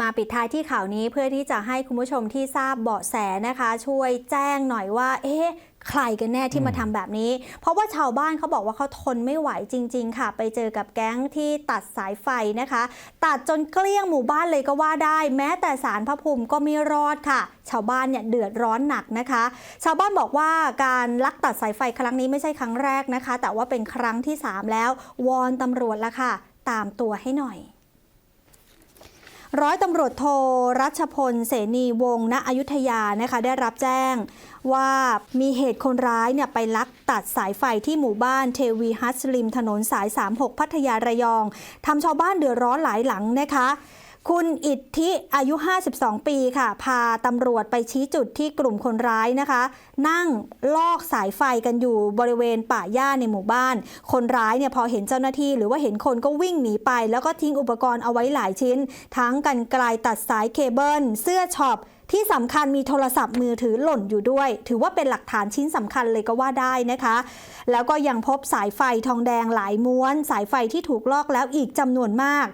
มาปิดท้ายที่ข่าวนี้เพื่อที่จะให้คุณผู้ชมที่ทราบเบาะแสนะคะ ช่วยแจ้งหน่อยว่า เอ๊ะใครกันแน่ที่มาทำแบบนี้ เพราะว่าชาวบ้านเขาบอกว่าเขาทนไม่ไหวจริง ๆ ค่ะ ไปเจอกับแก๊งที่ตัดสายไฟนะคะ ตัดจนเกลี้ยงหมู่บ้านเลยก็ว่าได้ แม้แต่สารพระภูมิก็ไม่รอดค่ะ ชาวบ้านเนี่ยเดือดร้อนหนักนะคะ ชาวบ้านบอกว่าการลักตัดสายไฟครั้งนี้ไม่ใช่ครั้งแรกนะคะ แต่ว่าเป็นครั้งที่สามแล้ววอนตำรวจละค่ะ ตามตัวให้หน่อย ร้อยตำรวจโทรัชพลเสนีวงศ์ณอยุธยานะคะได้รับแจ้งว่ามีเหตุคนร้ายเนี่ยไปลักตัดสายไฟที่หมู่บ้านเทวีฮัสลิมถนนสาย 36 พัทยาระยองทำชาวบ้านเดือดร้อนหลายหลังนะคะ คุณอิทธิอายุ 52 ปีค่ะ พาตำรวจไปชี้จุดที่กลุ่มคนร้ายนะคะ นั่งลอกสายไฟกันอยู่บริเวณป่าหญ้าในหมู่บ้าน คนร้ายเนี่ยพอเห็นเจ้าหน้าที่หรือว่าเห็นคนก็วิ่งหนีไป แล้วก็ทิ้งอุปกรณ์เอาไว้หลายชิ้น ทั้งกันไกลตัดสายเคเบิลเสื้อช็อป ที่สำคัญมีโทรศัพท์มือถือหล่นอยู่ด้วย ถือว่าเป็นหลักฐานชิ้นสำคัญเลยก็ว่าได้นะคะ แล้วก็ยังพบสายไฟทองแดงหลายม้วน สายไฟที่ถูกลอกแล้วอีกจำนวนมาก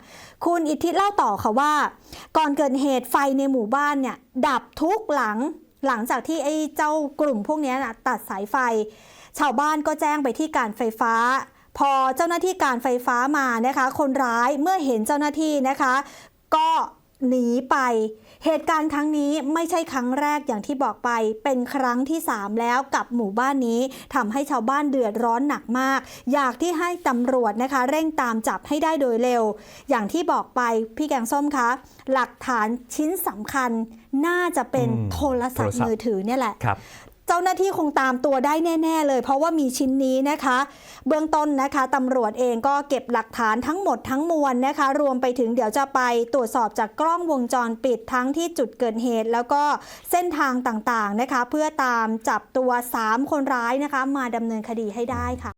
คุณอิทธิเล่าต่อค่ะว่า ก่อนเกิดเหตุไฟในหมู่บ้านเนี่ยดับทุกหลังหลังจากที่ไอ้เจ้ากลุ่มพวกนี้นะตัดสายไฟ ชาวบ้านก็แจ้งไปที่การไฟฟ้า พอเจ้าหน้าที่การไฟฟ้ามานะคะ คนร้ายเมื่อเห็นเจ้าหน้าที่นะคะ ก็ หนีไป เหตุการณ์ครั้งนี้ไม่ใช่ครั้งแรกอย่างที่บอกไป เป็นครั้งที่ 3 แล้วกับหมู่บ้านนี้ทำให้ชาวบ้านเดือดร้อนหนักมาก อยากที่ให้ตำรวจนะคะ เร่งตามจับให้ได้โดยเร็ว อย่างที่บอกไปพี่แกงส้มคะ หลักฐานชิ้นสำคัญน่าจะเป็นอืมโทรศัพท์โทรศัพท์มือถือเนี่ยแหละครับเจ้าหน้าที่คงตามตัวได้แน่ ๆ เลย เพราะว่ามีชิ้นนี้นะคะ เบื้องต้นนะคะตำรวจเองก็เก็บหลักฐานทั้งหมดทั้งมวลนะคะ รวมไปถึงเดี๋ยวจะไปตรวจสอบจากกล้องวงจรปิดทั้งที่จุดเกิดเหตุ แล้วก็เส้นทางต่างๆนะคะ เพื่อตามจับตัว 3 คนร้ายนะคะ มาดำเนินคดีให้ได้ค่ะ